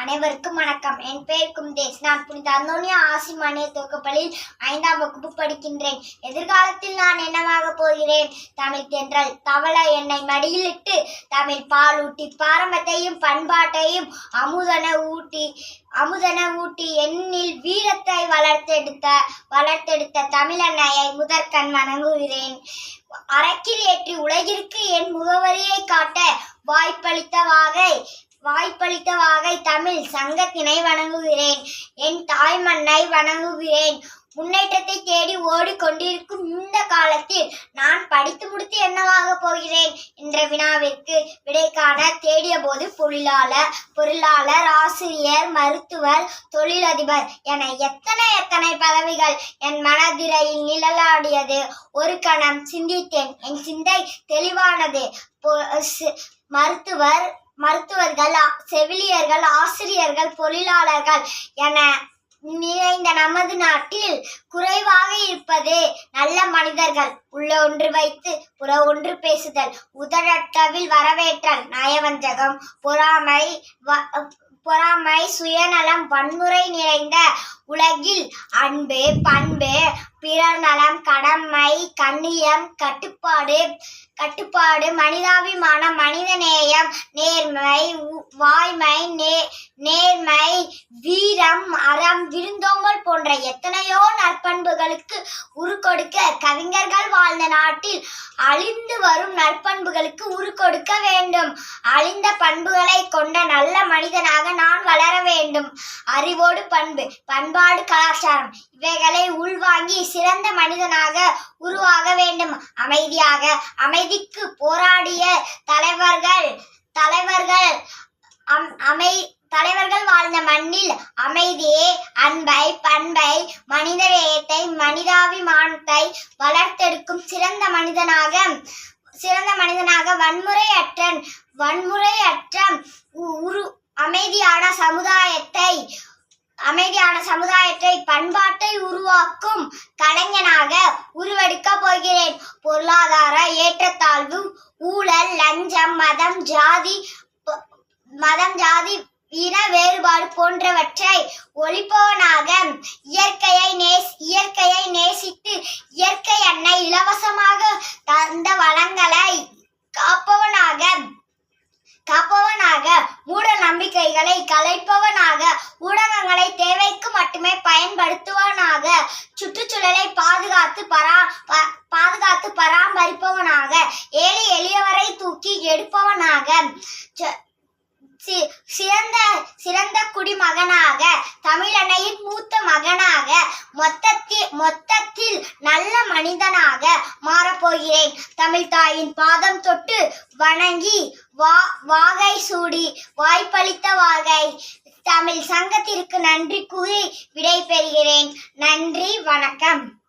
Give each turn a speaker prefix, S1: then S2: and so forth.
S1: அனைவருக்கும் வணக்கம். என் பெயர் கும்தேஷ். நான் புனித அந்தோனியா ஆசிமானிய துவக்கப்பள்ளியில் ஐந்தாம் வகுப்பு படிக்கின்றேன். எதிர்காலத்தில் நான் என்னவாக போகிறேன்? தமிழ் தென்றல் தவள என்னை மடியிலிட்டு தமிழ் பாலூட்டி பாரம்பத்தையும் பண்பாட்டையும் அமுதன ஊட்டி அமுதன ஊட்டி என்னில் வீரத்தை வளர்த்தெடுத்த வளர்த்தெடுத்த தமிழன்னையை முதற்கண் வணங்குகிறேன். அரக்கில் ஏற்றி உலகிற்கு என் முகவரியை காட்ட வாய்ப்பளித்த வாகை வாய்ப்பளித்த வாகை தமிழ் சங்கத்தினை வணங்குகிறேன். என் தாய் மண்ணை வணங்குகிறேன். முன்னேற்றத்தை தேடி ஓடிக்கொண்டிருக்கும் இந்த காலத்தில் நான் படித்து முடித்து என்னவாக போகிறேன் என்ற வினாவிற்கு விடை காண தேடிய போது பொருளாளர் பொருளாளர் ஆசிரியர் மருத்துவர் தொழிலதிபர் என எத்தனை எத்தனை பதவிகள் என் மனதிரையில் நிழலாடியது. ஒரு கணம் சிந்தித்தேன். என் சிந்தை தெளிவானது. மருத்துவர் மருத்துவர்கள் செவிலியர்கள் ஆசிரியர்கள் தொழிலாளர்கள் என நிறைந்த நமது நாட்டில் குறைவாக இருப்பது நல்ல மனிதர்கள் உள்ள ஒன்று வைத்து புற ஒன்று பேசுதல் உதடட்டவில் வரவேற்றல் நயவஞ்சகம் பொறாமை வ- பொறாமை சுயநலம் வன்முறை நிறைந்த உலகில் அன்பு பண்பு பிறர் நலம் கடமை கண்ணியம் கட்டுப்பாடு கட்டுப்பாடு மனிதாபிமானம் மனிதநேயம் நேர்மை வாய்மை நே நேர்மை வீரம் அறம் விருந்தோம்பல் போன்ற எத்தனையோ நற்பண்புகளுக்கு உரு கொடுக்க கவிஞர்கள் வாழ்ந்த நாட்டில் அழிந்து வரும் நற்பண்புகளுக்கு உரு கொடுக்க வேண்டும். அழிந்த பண்புகளை கொண்ட நல்ல மனிதனாக நான் வளர வேண்டும். அறிவோடு பண்பு பண்பாடு கலாச்சாரம் இவைகளை உள்வாங்கி சிறந்த மனிதனாக உருவாக வேண்டும். அமைதியாக அமைதிக்கு போராடிய தலைவர்கள் தலைவர்கள் அம்- அமை தலைவர்கள் வாழ்ந்த மண்ணில் அமைதியே அன்பை பண்பை மனிதநேயத்தை மனிதாபிமானத்தை வளர்த்தெடுக்கும் சிறந்த மனிதனாக சிறந்த மனிதனாக வன்முறையற்ற வன்முறையற்ற உரு அமைதியான சமுதாயத்தை அமைதியான சமுதாயத்தை பண்பாட்டை உருவாக்கும் கலைஞனாக உருவெடுக்க போகிறேன். பொருளாதார ஏற்றத்தாழ்வு ஊழல் லஞ்சம் மதம் ஜாதி மதம் ஜாதி இன வேறுபாடு போன்றவற்றை ஒழிப்பவனாக இயற்கையை நேஸ் இயற்கையை நேசித்து இயற்கை அன்னை இலவசமாக தந்த வளங்களை காப்பவனாக காப்பவனாக மூட நம்பிக்கைகளை கலைப்பவனாக ஊடகங்களை தேவைக்கு மட்டுமே பயன்படுத்துவனாக சுற்றுச்சூழலை பாதுகாத்து பரா ப- பாதுகாத்து பராமரிப்பவனாக ஏழை எளியவரை தூக்கி எடுப்பவனாக ச- சிறந்த சிறந்த குடிமகனாக தமிழனையின் மூத்த மகனாக மொத்தத்தில் மொத்தத்தில் நல்ல மனிதனாக மாறப்போகிறேன். தமிழ் தாயின் பாதம் தொட்டு வணங்கி வா வாகை சூடி வாய்ப்பளித்த வாகை. தமிழ் சங்கத்திற்கு நன்றி கூறி விடை பெறுகிறேன் நன்றி வணக்கம்.